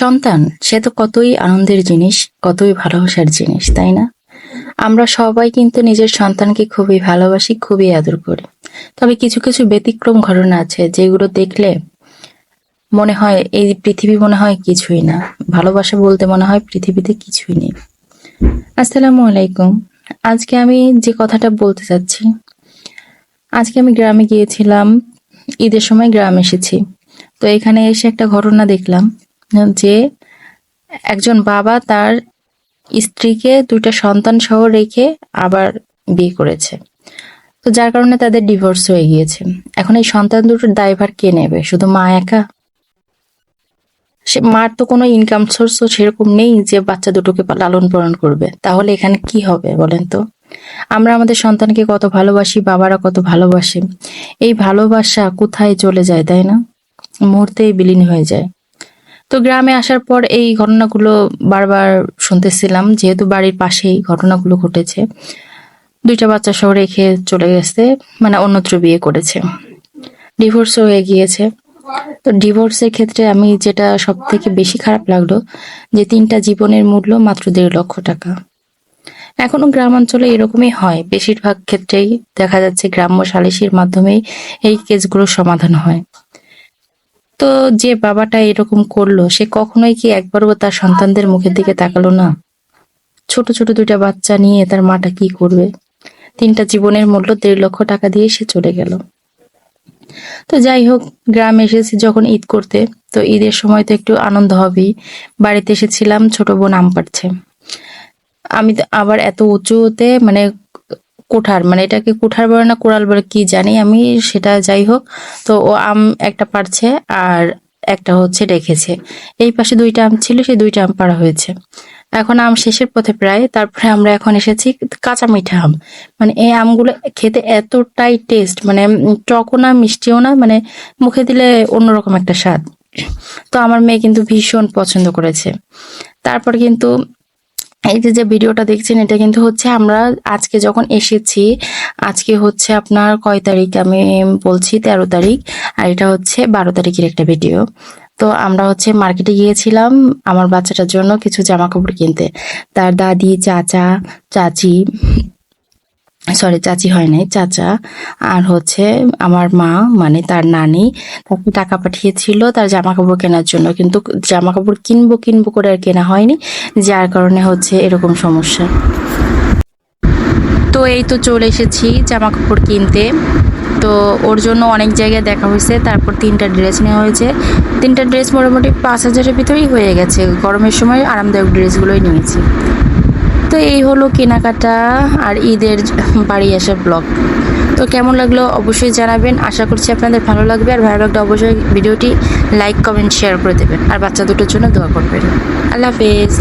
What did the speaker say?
সন্তান, সে তো কতই আনন্দের জিনিস, কতই ভালোবাসার জিনিস, তাই না? আমরা সবাই কিন্তু নিজের সন্তানকে খুবই ভালোবাসি, খুবই আদর করি। তবে কিছু কিছু ব্যতিক্রম ঘটনা আছে যেগুলো দেখলে মনে হয় এই পৃথিবী মনে হয় কিছুই না। ভালোবাসা বলতে মনে হয় পৃথিবীতে কিছুই নেই। আসসালামু আলাইকুম। আজকে আমি যে কথাটা বলতে চাচ্ছি, আজকে আমি গ্রামে গিয়েছিলাম, ঈদের সময় গ্রাম এসেছি। তো এখানে এসে একটা ঘটনা দেখলাম। যে একজন বাবা তার স্ত্রীকে দুইটা সন্তান সহ রেখে আবার বিয়ে করেছে। তো যার কারণে তাদের ডিভোর্স হয়ে গিয়েছে। এখন এই সন্তান দুটোর দায়ভার কে নেবে? শুধু মা একা? সে মার তো কোনো ইনকাম সোর্সও সেরকম নেই যে বাচ্চা দুটোকে লালন পালন করবে। তাহলে এখানে কি হবে বলেন তো? আমরা আমাদের সন্তানকে কত ভালোবাসি, বাবারা কত ভালোবাসে। এই ভালোবাসা কোথায় চলে যায়, তাই না? মুহূর্তেই বিলীন হয়ে যায়। তো গ্রামে আসার পর এই ঘটনাগুলো বারবার শুনতেছিলাম, যেহেতু বাড়ির পাশেই ঘটনাগুলো ঘটেছে। দুইটা বাচ্চা সহ রেখে চলে গেছে মানে অন্যত্র বিয়ে করেছে। ডিভোর্সও হয়ে গিয়েছে। তো ডিভোর্সের ক্ষেত্রে আমি যেটা সব থেকে বেশি খারাপ লাগল, যে তিনটা জীবনের মূল্য মাত্র দেড় লক্ষ টাকা। এখনও গ্রামাঞ্চলে এরকমই হয়। বেশিরভাগ ক্ষেত্রেই দেখা যাচ্ছে গ্রাম্য সালিসির মাধ্যমেই এই কেসগুলোর সমাধান হয়। তো যে বাবাটা এরকম করল, সে কখনোই কি একবারও তার সন্তানদের মুখের দিকে তাকালো না? ছোট ছোট দুইটা বাচ্চা নিয়ে তার মাটা কি করবে? তিনটা জীবনের মূল্য দেড় লক্ষ টাকা দিয়ে সে চলে গেল। তো যাই হোক, গ্রামে এসেছি যখন ঈদ করতে। তো ঈদের সময় তো একটু আনন্দ হবেই। বাড়িতে এসেছিলাম, ছোট বোন আম পাড়ছে। আমি তো আবার এত উঁচুতে মানে কুঠার মানে এটাকে কুঠার বলে না, কোড়াল বলে, কি জানি আমি, সেটা যাই হোক। তো ও আম একটা পারছে আর একটা হচ্ছে রেখেছে। এই পাশে দুইটা আম ছিল, সেই দুইটা আম পাড়া হয়েছে। এখন আম শেষের পথে প্রায়, তারপরে আমরা এখন এসেছি কাঁচা মিঠা আম। মানে এই আমগুলো খেতে এতটাই টেস্ট মানে টকও না, মিষ্টিও না মানে মুখে দিলে অন্যরকম একটা স্বাদ। তো আমার মেয়ে কিন্তু ভীষণ পছন্দ করেছে। তারপর কিন্তু এই যে যে ভিডিওটা দেখছেন, এটা কিন্তু হচ্ছে আমরা আজকে যখন এসেছি, আজকে হচ্ছে আপনার কয় তারিখ? আমি বলছি তেরো তারিখ, আর এটা হচ্ছে বারো তারিখের একটা ভিডিও। তো আমরা হচ্ছে মার্কেটে গিয়েছিলাম আমার বাচ্চাটার জন্য কিছু জামা কাপড় কিনতে। তার দাদি, চাচা, চাচি সরি চাচি হয় নাই, চাচা। আর হচ্ছে আমার মা মানে তার নানি, তাকে টাকা পাঠিয়েছিল তার জামা কাপড় কেনার জন্য। কিন্তু জামা কাপড় কিনবো কিনবো করে আর কেনা হয়নি, যার কারণে হচ্ছে এরকম সমস্যা। তো এই তো চলে এসেছি জামা কাপড় কিনতে। তো ওর জন্য অনেক জায়গায় দেখা হয়েছে, তারপর তিনটা ড্রেস নেওয়া হয়েছে। তিনটা ড্রেস মোটামুটি পাঁচ হাজারের ভিতরেই হয়ে গেছে। গরমের সময় আরামদায়ক ড্রেসগুলোই নিয়েছি। তো এই হলো কেনাকাটা আর ঈদের বাড়ি আসার ব্লগ তো কেমন লাগল অবশ্যই জানাবেন। আশা করছি আপনাদের ভালো লাগবে। আর ভালো লাগলে অবশ্যই ভিডিওটি লাইক কমেন্ট শেয়ার করে দেবেন। আর বাচ্চা দুটোর জন্য দোয়া করবেন। আল্লাহ হাফেজ।